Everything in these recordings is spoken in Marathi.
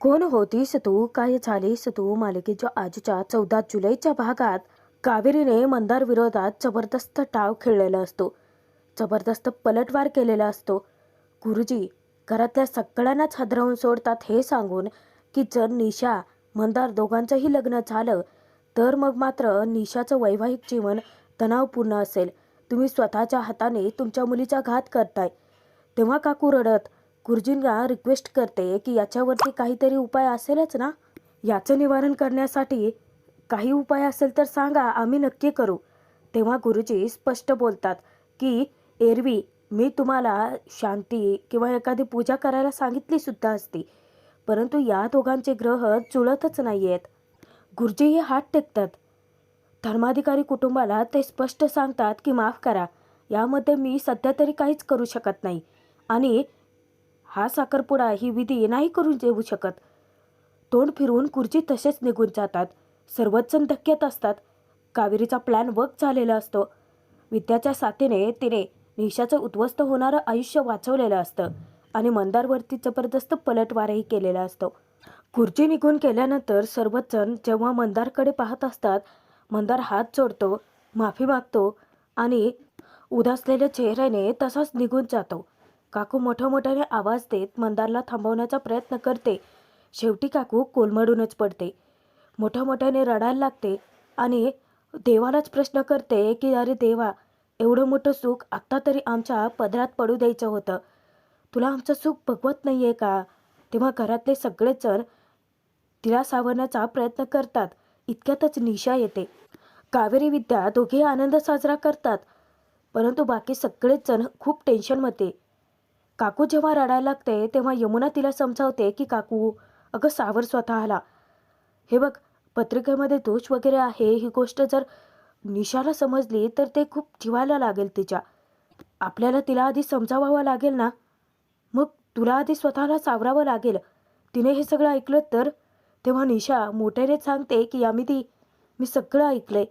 कोण होतीस तू? काय झालीस तू? मालिकेच्या आजच्या चौदा जुलैच्या भागात कावेरीने मंदार विरोधात जबरदस्त टाव खेळलेला असतो. जबरदस्त पलटवार केलेला असतो. गुरुजी घरातल्या सगळ्यांनाच हादरवून सोडतात हे सांगून की जर निशा मंदार दोघांचंही लग्न झालं तर मग मात्र निशाचं वैवाहिक जीवन तणावपूर्ण असेल. तुम्ही स्वतःच्या हाताने तुमच्या मुलीचा घात करताय. तेव्हा काकू रडत गुरुजींना रिक्वेस्ट करते की याच्यावरती काहीतरी उपाय असेलच ना? याचं निवारण करण्यासाठी काही उपाय असेल तर सांगा आम्ही नक्की करू. तेव्हा गुरुजी स्पष्ट बोलतात की एरवी मी तुम्हाला शांती किंवा एखादी पूजा करायला सांगितली सुद्धा असती परंतु या दोघांचे ग्रह जुळतच नाही आहेत गुरुजी हे हात टेकतात. धर्माधिकारी कुटुंबाला ते स्पष्ट सांगतात की माफ करा यामध्ये मी सध्या तरी काहीच करू शकत नाही आणि हा साखरपुडा ही विधी नाही करून देऊ शकत. तोंड फिरवून खुर्ची तसेच निघून जातात. सर्वच जण धक्क्यात असतात. कावेरीचा प्लॅन वर्क झालेला असतो. विद्याच्या साथीने तिने निशाचं उद्ध्वस्त होणारं आयुष्य वाचवलेलं असतं आणि मंदारवरती जबरदस्त पलटवारही केलेला असतो. खुर्ची निघून गेल्यानंतर सर्वच जण जेव्हा मंदारकडे पाहत असतात मंदार हात जोडतो माफी मागतो आणि उदासलेल्या चेहऱ्याने तसाच निघून जातो. काकू मोठ्या मोठ्याने आवाज देत मंदारला थांबवण्याचा प्रयत्न करते. शेवटी काकू कोलमडूनच पडते. मोठ्या मोठ्याने रडायला लागते आणि देवालाच प्रश्न करते की अरे देवा एवढं मोठं सुख आत्ता तरी आमच्या पदरात पडू द्यायचं होतं. तुला आमचं सुख बघवत नाही आहे का? तेव्हा घरातले सगळेजण तिला सावरण्याचा प्रयत्न करतात. इतक्यातच निशा येते. कावेरी विद्या दोघे आनंद साजरा करतात. परंतु बाकी सगळेच जण खूप टेन्शनमध्ये काकू जेव्हा रडायला लागते तेव्हा यमुना तिला समजावते की काकू अगं सावर स्वतःला. हे बघ पत्रिकेमध्ये दोष वगैरे आहे ही गोष्ट जर निशाला समजली तर ते खूप जिवायला लागेल तिच्या. आपल्याला तिला आधी समजावावं लागेल ना? मग तुला आधी स्वतःला सावरावं लागेल. तिने हे सगळं ऐकलं तर? तेव्हा निशा मोठ्याने सांगते की यामिती मी सगळं ऐकलंय.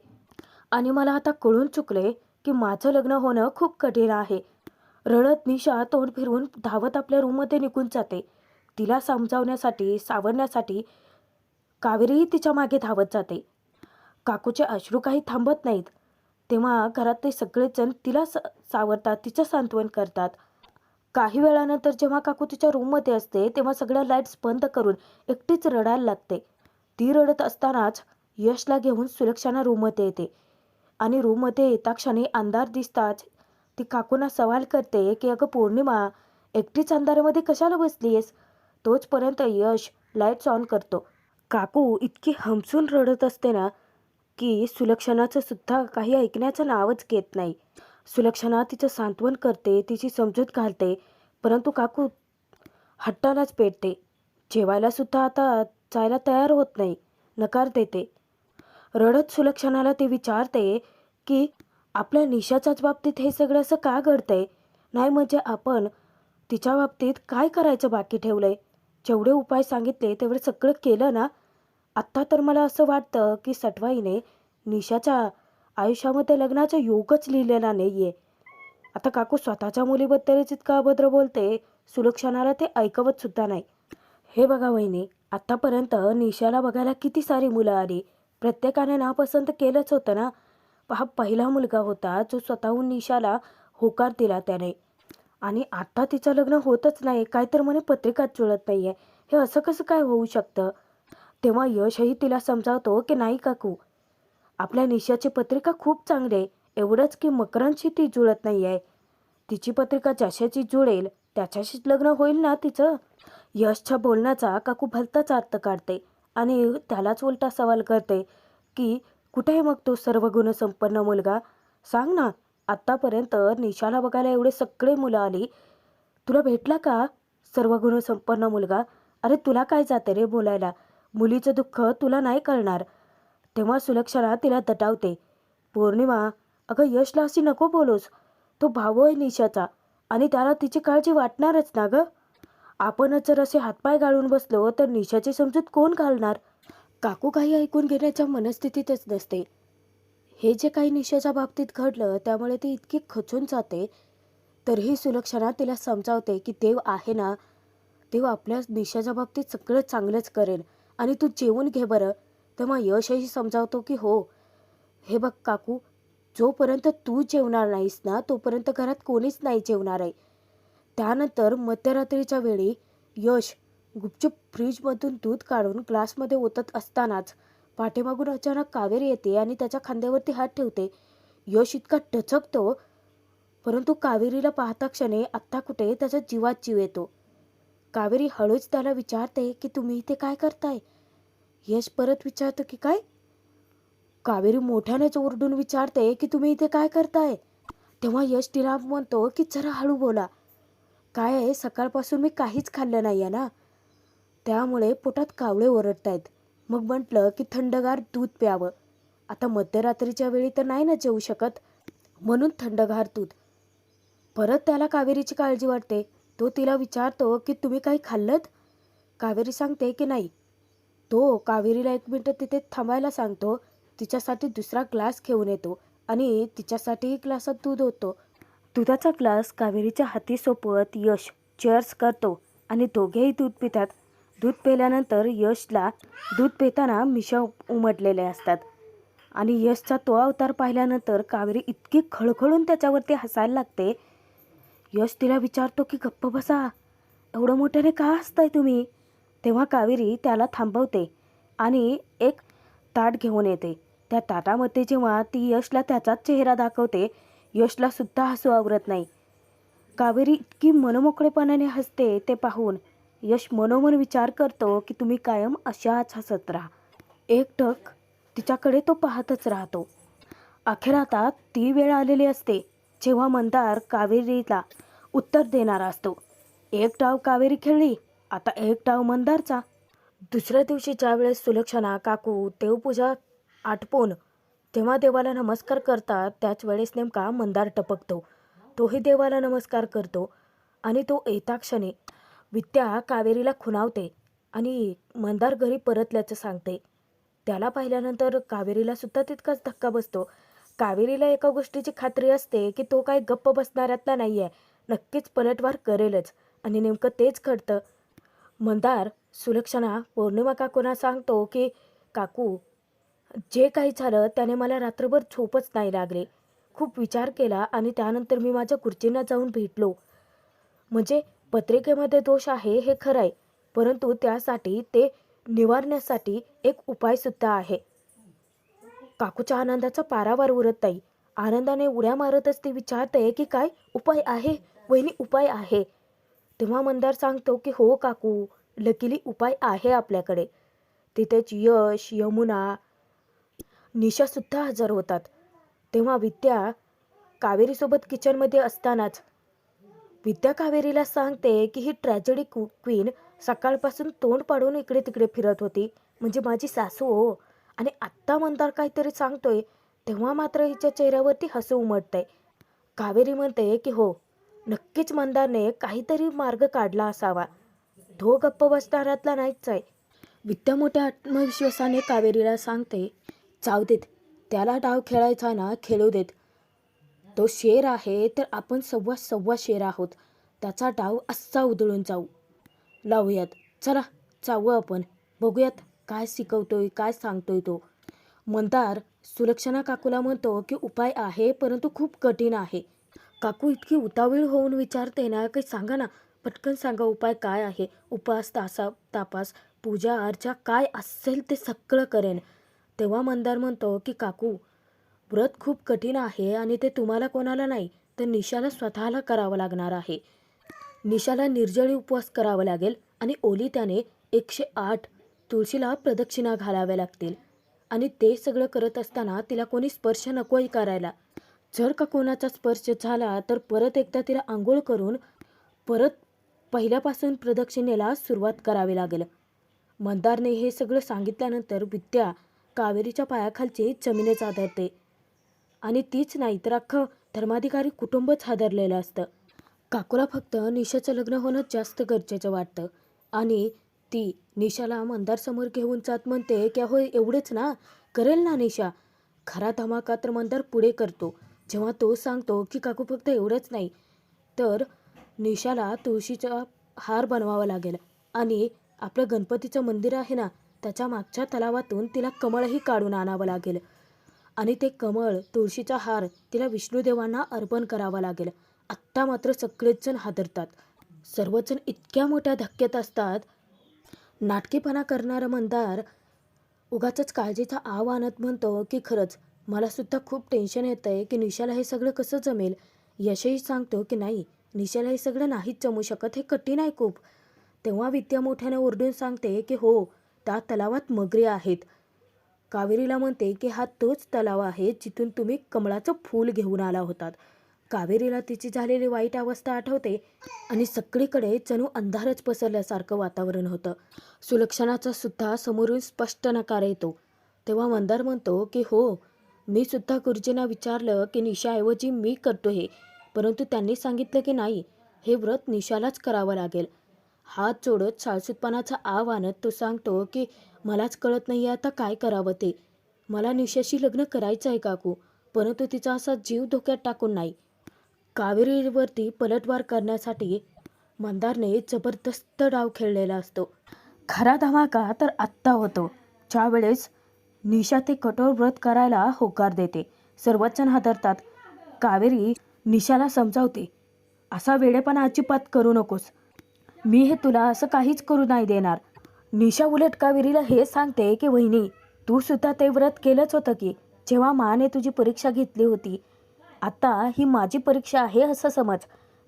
आणि मला आता कळून चुकले की माझं लग्न होणं खूप कठीण आहे. रडत निशा तोंड फिरवून धावत आपल्या रूममध्ये निघून जाते. तिला समजावण्यासाठी सावरण्यासाठी कावेरीही तिच्यामागे धावत जाते. काकूचे अश्रू काही थांबत नाहीत. तेव्हा घरातले सगळेजण तिला स सावरतात तिचं सांत्वन करतात. काही वेळानंतर जेव्हा काकू तिच्या रूममध्ये असते तेव्हा सगळ्या लाईट्स बंद करून एकटीच रडायला लागते. ती रडत असतानाच यशला घेऊन सुलक्षणा रूममध्ये येते. आणि रूममध्ये येता क्षणी अंधार दिसताच ती काकूंना सवाल करते की अगं पौर्णिमा एकटीच अंधारामध्ये कशाला बसलीस तोचपर्यंत यश लाईट्स ऑन करतो. काकू इतकी हमसून रडत असते ना की सुलक्षणाचं सुद्धा काही ऐकण्याचं नावच घेत नाही. सुलक्षणा तिचं सांत्वन करते तिची समजूत घालते परंतु काकू हट्टालाच पेटते. जेवायला सुद्धा आता जायला तयार होत नाही नकार देते. रडत सुलक्षणाला ते विचारते की आपल्या निशाच्याच बाबतीत हे सगळं असं का घडतंय? नाही म्हणजे आपण तिच्या बाबतीत काय करायचं बाकी ठेवलंय? जेवढे उपाय सांगितले तेवढे सगळं केलं ना? आत्ता तर मला असं वाटतं की सटवाईने निशाच्या आयुष्यामध्ये लग्नाचा योगच लिहिलेला नाही आहे आता काकू स्वतःच्या मुलीबद्दलच इतका अभद्र बोलते सुलक्षणाला ते ऐकवत सुद्धा नाही. हे बघा वहिनी आत्तापर्यंत निशाला बघायला किती सारी मुलं आली. प्रत्येकाने नापसंत केलंच होतं ना? हा पहिला मुलगा होता जो स्वतःहून निशाला होकार दिला त्याने. आणि आता तिचं लग्न होतच नाही काय तर म्हणे पत्रिकात जुळत नाही आहे हे असं कसं काय होऊ शकतं? तेव्हा यशही तिला समजावतो की नाही काकू? आपल्या निशाची पत्रिका खूप चांगली आहे एवढंच की मकरांशी ती जुळत नाही आहे तिची पत्रिका ज्याच्याशी जुळेल त्याच्याशीच लग्न होईल ना तिचं? यशच्या बोलण्याचा काकू भलताच अर्थ काढते आणि त्यालाच उलटा सवाल करते की कुठे आहे मग तो सर्व गुणसंपन्न मुलगा? सांग ना आत्तापर्यंत निशाला बघायला एवढे सगळे मुलं आली. तुला भेटला का सर्व गुणसंपन्न मुलगा? अरे तुला काय जाते रे बोलायला? मुलीचं दुःख तुला नाही कळणार. तेव्हा सुलक्षणा तिला दटावते. पौर्णिमा अगं यशला अशी नको बोलोस. तो भाऊ आहे निशाचा आणि त्याला तिची काळजी वाटणारच ना गं. आपणच जर असे हातपाय गाळून बसलो तर निशाची समजूत कोण घालणार? काकू काही ऐकून घेण्याच्या मनस्थितीतच नसते. हे जे काही निशाच्या बाबतीत घडलं त्यामुळे ती इतकी खचून जाते. तरीही सुलक्षणा तिला समजावते की देव आहे ना? देव आपल्या निशाच्या बाबतीत सगळं चांगलंच करेल आणि तू जेवून घे बरं. तेव्हा यशही समजावतो की हो. हे बघ काकू जोपर्यंत तू जेवणार नाहीस ना तोपर्यंत घरात कोणीच नाही जेवणार आहे. त्यानंतर मध्यरात्रीच्या वेळी यश गुपचूप फ्रीजमधून दूध काढून ग्लासमध्ये ओतत असतानाच पाठीमागून अचानक कावेरी येते आणि त्याच्या खांद्यावरती हात ठेवते. यश इतका टचकतो परंतु कावेरीला पाहता क्षणी आत्ता कुठे त्याचा जीवात जीव येतो. कावेरी हळूच त्याला विचारते की तुम्ही इथे काय करताय? यश परत विचारतो की काय? कावेरी मोठ्यानेच ओरडून विचारते की तुम्ही इथे काय करताय? तेव्हा यश तिला म्हणतो की जरा हळू बोला. काय आहे सकाळपासून मी काहीच खाल्लं नाही आहे ना? त्यामुळे पोटात कावळे ओरडतायत. मग म्हटलं की थंडगार दूध प्यावं. आता मध्यरात्रीच्या वेळी तर नाही ना जेवू शकत? म्हणून थंडगार दूध. परत त्याला कावेरीची काळजी वाटते. तो तिला विचारतो की तुम्ही काही खाल्लत? कावेरी सांगते की नाही. तो कावेरीला एक मिनटं तिथे थांबायला सांगतो. तिच्यासाठी दुसरा ग्लास घेऊन येतो आणि तिच्यासाठीही ग्लासात दूध होतो दुधाचा ग्लास कावेरीच्या हाती सोपवत यश चेअर्स करतो आणि दोघेही दूध पितात. दूध पिल्यानंतर यशला दूध पिताना मिशा उमटलेले असतात. आणि यशचा तो अवतार पाहिल्यानंतर कावेरी इतकी खळखळून त्याच्यावरती हसायला लागते. यश तिला विचारतो की गप्प बसा. एवढं मोठ्याने का हसताय तुम्ही? तेव्हा कावेरी त्याला थांबवते आणि एक ताट घेऊन येते. त्या ताटामध्ये जेव्हा ती यशला त्याचाच चेहरा दाखवते यशला सुद्धा हसू आवरत नाही. कावेरी इतकी मनमोकळेपणाने हसते ते पाहून. यश मनोमन विचार करतो की तुम्ही कायम अशाच हसत राहा. एकटक तिच्याकडे तो पाहतच राहतो. अखेर आता ती वेळ आलेली असते जेव्हा मंदार कावेरीला उत्तर देणारा असतो. एक डाव कावेरी खेळली आता एक डाव मंदारचा. दुसऱ्या दिवशी ज्यावेळेस सुलक्षणा काकू देवपूजा आटपून तेव्हा देवाला नमस्कार करतात त्याच वेळेस नेमका मंदार टपकतो. तोही देवाला नमस्कार करतो आणि तो येता क्षणी विद्या कावेरीला खुणावते आणि मंदार घरी परतल्याचं सांगते. त्याला पाहिल्यानंतर कावेरीला सुद्धा तितकाच धक्का बसतो. कावेरीला एका गोष्टीची खात्री असते की तो काय गप्प बसणाऱ्यातला नाही आहे नक्कीच पलटवार करेलच आणि नेमकं तेच घडतं. मंदार सुलक्षणा पौर्णिमा काकूंना सांगतो की काकू जे काही झालं त्याने मला रात्रभर झोपच नाही लागले. खूप विचार केला आणि त्यानंतर मी माझ्या खुर्चींना जाऊन भेटलो. म्हणजे पत्रिकेमध्ये दोष आहे हे खरं आहे परंतु त्यासाठी ते निवारण्यासाठी एक उपायसुद्धा आहे. काकूच्या आनंदाचा पारावार उरत नाही. आनंदाने उड्या मारतच ती विचारते की काय उपाय आहे? वहिनी उपाय आहे. तेव्हा मंदार सांगतो की हो काकू लकीली उपाय आहे आपल्याकडे. तिथेच यश यमुना निशासुद्धा हजर होतात. तेव्हा विद्या कावेरीसोबत किचनमध्ये असतानाच विद्या कावेरीला सांगते की ही ट्रॅजेडी कु क्वीन सकाळपासून तोंड पाडून इकडे तिकडे फिरत होती. म्हणजे माझी सासू हो. आणि आत्ता मंदार काहीतरी सांगतोय तेव्हा मात्र हिच्या चेहऱ्यावरती हसू उमटतंय. कावेरी म्हणते की हो नक्कीच मंदारने काहीतरी मार्ग काढला असावा. तो गप्प बसणाऱ्यातला नाहीच आहे. विद्या मोठ्या आत्मविश्वासाने कावेरीला सांगते चाव देत त्याला डाव खेळायचा ना खेळू देत. तो शेर आहे तर आपण सव्वा सव्वा शेर आहोत. त्याचा डाव असा उधळून जाऊ. लावूयात. चला जाऊ आपण. बघूयात काय शिकवतोय काय सांगतोय तो. मंदार सुलक्षणा काकूला म्हणतो की उपाय आहे परंतु खूप कठीण आहे. काकू इतकी उतावीळ होऊन विचारते ना काही सांगा ना पटकन सांगा उपाय काय आहे? उपास तासा तापास पूजा अर्चा काय असेल ते सगळं करेन. तेव्हा मंदार म्हणतो की काकू व्रत खूप कठीण आहे आणि ते तुम्हाला कोणाला नाही तर निशाला स्वतःला करावं लागणार आहे. निशाला निर्जळी उपवास करावा लागेल आणि ओली त्याने एकशे आठ तुळशीला प्रदक्षिणा घालाव्या लागतील. आणि ते सगळं करत असताना तिला कोणी स्पर्श नकोही करायला. जर का कोणाचा स्पर्श झाला तर परत एकदा तिला आंघोळ करून परत पहिल्यापासून प्रदक्षिणेला सुरुवात करावी लागेल. मंदारने हे सगळं सांगितल्यानंतर विद्या कावेरीच्या पायाखालची जमिनीच आदरते आणि तीच नाही तर अख्खं धर्माधिकारी कुटुंबच हादरलेलं असतं. काकूला फक्त निशाचं लग्न होणं जास्त गरजेचं वाटतं. आणि ती निशाला मंदारसमोर घेऊन जात म्हणते की हो एवढेच ना? करेल ना निशा? खरा धमाका तर मंदार पुढे करतो. जेव्हा तो सांगतो की काकू फक्त एवढंच नाही तर निशाला तुळशीचा हार बनवावा लागेल. आणि आपलं गणपतीचं मंदिर आहे ना त्याच्या मागच्या तलावातून तिला कमळही काढून आणावं लागेल. आणि ते कमळ तुळशीचा हार तिला विष्णुदेवांना अर्पण करावा लागेल. आत्ता मात्र सगळेच जण हादरतात. सर्वजण इतक्या मोठ्या धक्क्यात असतात. नाटकीपणा करणारा मंदार उगाचच काळजीचा आव आणत म्हणतो की खरंच मलासुद्धा खूप टेन्शन येतं आहे की निशाला हे सगळं कसं जमेल? यशही सांगतो की नाही निशाला हे सगळं नाहीच जमू शकत हे कठीण आहे खूप. तेव्हा विद्या मोठ्याने ओरडून सांगते की हो त्या तलावात मगरी आहेत. कावेरीला म्हणते की हा तोच तलाव आहे जिथून तुम्ही कमळाचं फूल घेऊन आला होतात. कावेरीला तिची झालेली वाईट अवस्था आठवते आणि सगळीकडे जणू अंधारच पसरल्यासारखं वातावरण होतं. सुलक्षणाचा सुद्धा समोरून स्पष्ट नकार येतो. तेव्हा मंदार म्हणतो की हो मी सुद्धा गुरुजींना विचारलं की निशाऐवजी मी करतो हे परंतु त्यांनी सांगितलं की नाही हे व्रत निशालाच करावं लागेल. हात जोडत साळसूतपणाचा आव आणत तो सांगतो की मलाच कळत नाही आता काय करावं ते. मला निशाशी लग्न करायचं आहे काकू परंतु तिचा असा जीव धोक्यात टाकून नाही. कावेरीवरती पलटवार करण्यासाठी मंदारने जबरदस्त डाव खेळलेला असतो. खरा धमाका तर आत्ता होतो. ज्यावेळेस निशा ते कठोर व्रत करायला होकार देते सर्वच जण हादरतात. कावेरी निशाला समजावते असा वेडेपणा अजिबात करू नकोस. मी हे तुला असं काहीच करू नाही देणार. निशा उलट कावेरीला हे सांगते की वहिनी तू सुद्धा ते व्रत केलंच होतं की जेव्हा माने तुझी परीक्षा घेतली होती. आता ही माझी परीक्षा आहे असं समज.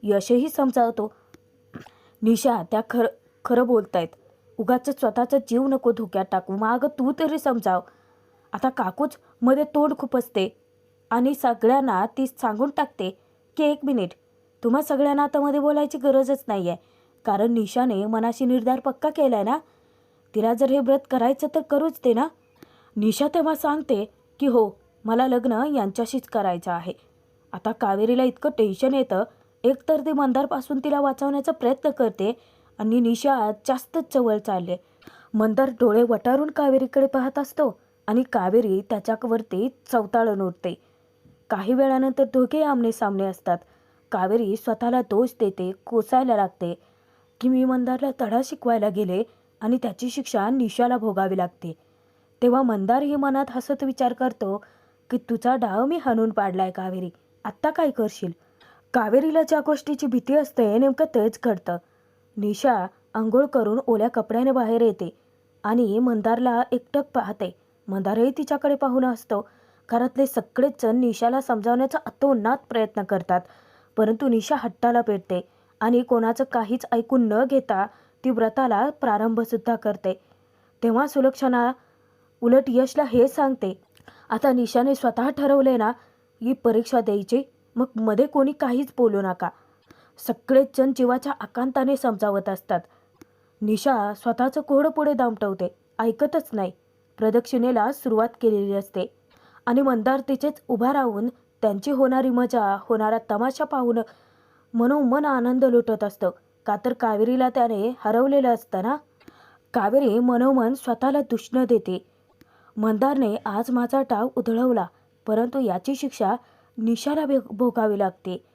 यशही समजावतो. निशा त्या खर खरं बोलतायत. उगाच स्वतःचा जीव नको धोक्यात टाकू. मग तू तरी समजाव. आता काकूच मध्ये तोंड खूप असते आणि सगळ्यांना ती सांगून टाकते की एक मिनिट. तुम्हा सगळ्यांना आता मध्ये बोलायची गरजच नाही आहे कारण निशाने मनाशी निर्धार पक्का केला आहे ना? तिला जर हे व्रत करायचं तर करूच दे ना? निशा तेव्हा सांगते की हो मला लग्न यांच्याशीच करायचं आहे. आता कावेरीला इतकं टेन्शन येतं. एकतर ते मंदारपासून तिला वाचवण्याचा प्रयत्न करते आणि निशा जास्तच जवळ चालले. मंदार डोळे वटारून कावेरीकडे पाहत असतो आणि कावेरी त्याच्यावरती चवताळून उठते काही वेळानंतर दोघे आमने सामने असतात. कावेरी स्वतःला दोष देते कोसायला लागते. की मी मंदारला तडा शिकवायला गेले आणि त्याची शिक्षा निशाला भोगावी लागते. तेव्हा मंदार ही मनात हसत विचार करतो की तुझा डाव मी हाणून पाडलाय कावेरी आत्ता काय करशील? कावेरीला ज्या गोष्टीची भीती असते नेमकं तेच घडतं निशा आंघोळ करून ओल्या कपड्याने बाहेर येते आणि मंदारला एकटक पाहते. मंदारही तिच्याकडे पाहून असतो घरातले सगळेच जण निशाला समजावण्याचा अतोनात प्रयत्न करतात परंतु निशा हट्टाला पेटते. आणि कोणाचं काहीच ऐकून न घेता ती व्रताला प्रारंभसुद्धा करते. तेव्हा सुलक्षणा उलट यशला हे सांगते आता निशाने स्वतः ठरवले ना ही परीक्षा द्यायची. मग मध्ये कोणी काहीच बोलू नका. सगळेच जण जीवाच्या आकांताने समजावत असतात. निशा स्वतःचं कोहडं पुढे दामटवते. ऐकतच नाही. प्रदक्षिणेला सुरुवात केलेली असते. आणि मंदार तिचेच उभा राहून त्यांची होणारी मजा होणारा तमाशा पाहून मनोमन आनंद लुटत असतं. का तर कावेरीला त्याने हरवलेलं असतं ना कावेरी मनोमन स्वतःला दुष्ण देते. मंदारने आज माझा टाव उधळवला परंतु याची शिक्षा निशाला भोगावी लागते.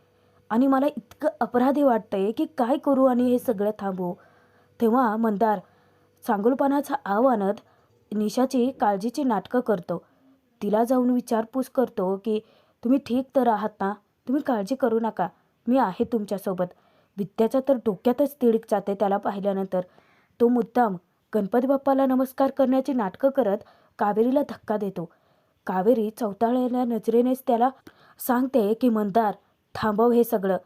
आणि मला इतकं अपराधी वाटतंय की काय करू आणि हे सगळं थांबवू? तेव्हा मंदार चांगुलपणाचा आव आणत निशाची काळजीची नाटकं करतो. तिला जाऊन विचारपूस करतो की तुम्ही ठीक तर आहात ना? तुम्ही काळजी करू नका. मी आहे तुमच्यासोबत. विद्याच्या तर डोक्यातच तिडीक जाते त्याला पाहिल्यानंतर. तो मुद्दाम गणपती बाप्पाला नमस्कार करण्याची नाटकं करत कावेरीला धक्का देतो. कावेरी चौताळ्याला नजरेनेच त्याला सांगते की मंदार थांबव हे सगळं.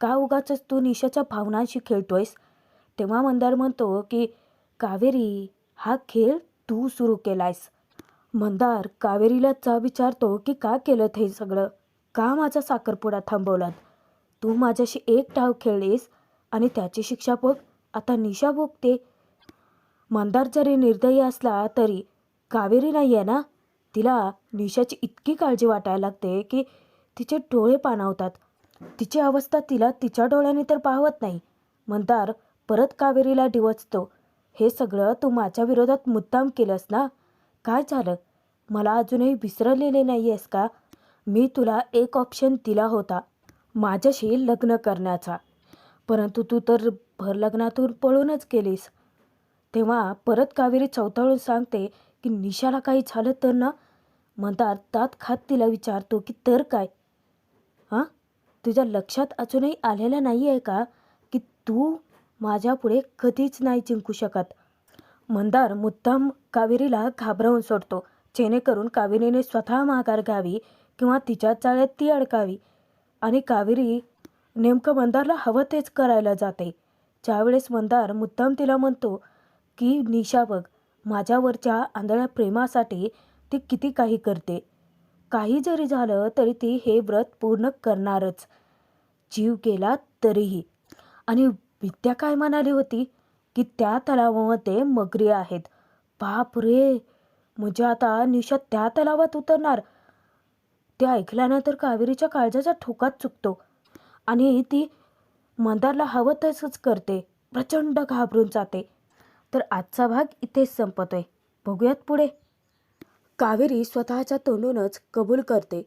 का उगाच तू निशाच्या भावनांशी खेळतोयस? तेव्हा मंदार म्हणतो की कावेरी हा खेळ तू सुरू केलायस. मंदार कावेरीला चा विचारतो की का केलं हे सगळं? का माझा साखरपुडा थांबवलात? तू माझ्याशी एक ठाव खेळलीस आणि त्याची शिक्षा बघ आता निशा भोगते. मंदार जरी निर्दयी असला तरी कावेरी नाही आहे ना? तिला निशाची इतकी काळजी वाटायला लागते की तिचे डोळे पाणावतात. तिची अवस्था तिला तिच्या डोळ्याने तर पाहवत नाही. मंदार परत कावेरीला डिवचतो. हे सगळं तू माझ्या विरोधात मुद्दाम केलंस ना? काय झालं? मला अजूनही विसरलेले नाही आहेस का? मी तुला एक ऑप्शन दिला होता. माझ्याशी लग्न करण्याचा. परंतु तू तर भर लग्नातून पळूनच गेलीस. तेव्हा परत कावेरी चौताळून सांगते की निशाला काही झालं तर ना? मंदार तात खात तिला विचारतो की तर काय? हां तुझ्या लक्षात अजूनही आलेलं नाही आहे का की तू माझ्यापुढे कधीच नाही जिंकू शकत? मंदार मुद्दाम कावेरीला घाबरवून सोडतो. जेणेकरून कावेरीने स्वतः माघार घ्यावी किंवा तिच्या चाळ्यात ती अडकावी. आणि कावेरी नेमकं मंदारला हवं तेच करायला जाते. ज्यावेळेस मंदार मुद्दाम तिला म्हणतो की निशा बघ माझ्यावरच्या आंधळ्या प्रेमासाठी ती किती काही करते. काही जरी झालं तरी ती हे व्रत पूर्ण करणारच. जीव केला तरीही. आणि विद्या काय म्हणाली होती? की त्या तलावामध्ये मगरी आहेत. बाप रे! म्हणजे आता निशा त्या तलावात उतरणार. ते ऐकल्यानंतर कावेरीच्या काळजाचा ठोकाच चुकतो. आणि ती मंदारला हवं तसंच करते. प्रचंड घाबरून जाते. तर आजचा भाग इथेच संपतोय. बघूयात पुढे. कावेरी स्वतःच्या तोंडूनच कबूल करते.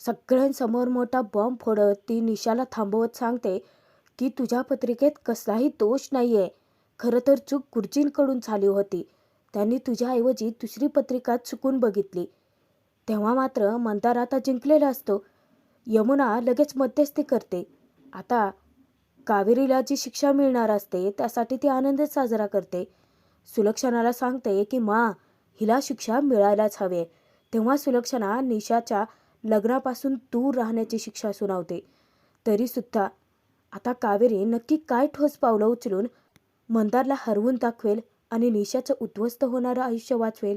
सगळ्यांसमोर मोठा बॉम्ब फोडत ती निशाला थांबवत सांगते की तुझ्या पत्रिकेत कसलाही दोष नाही आहे खरं तर चूक गुरुजींकडून झाली होती. त्यांनी तुझ्याऐवजी दुसरी पत्रिका चुकून बघितली. तेव्हा मात्र मंदार आता जिंकलेला असतो. यमुना लगेच मध्यस्थी करते. आता कावेरीला जी शिक्षा मिळणार असते त्यासाठी ती आनंदच साजरा करते. सुलक्षणाला सांगते की मा हिला शिक्षा मिळायलाच हवे तेव्हा सुलक्षणा निशाच्या लग्नापासून दूर राहण्याची शिक्षा सुनावते. तरीसुद्धा आता कावेरी नक्की काय ठोस पावलं उचलून मंदारला हरवून दाखवेल आणि निशाचं उद्ध्वस्त होणारं आयुष्य वाचवेल?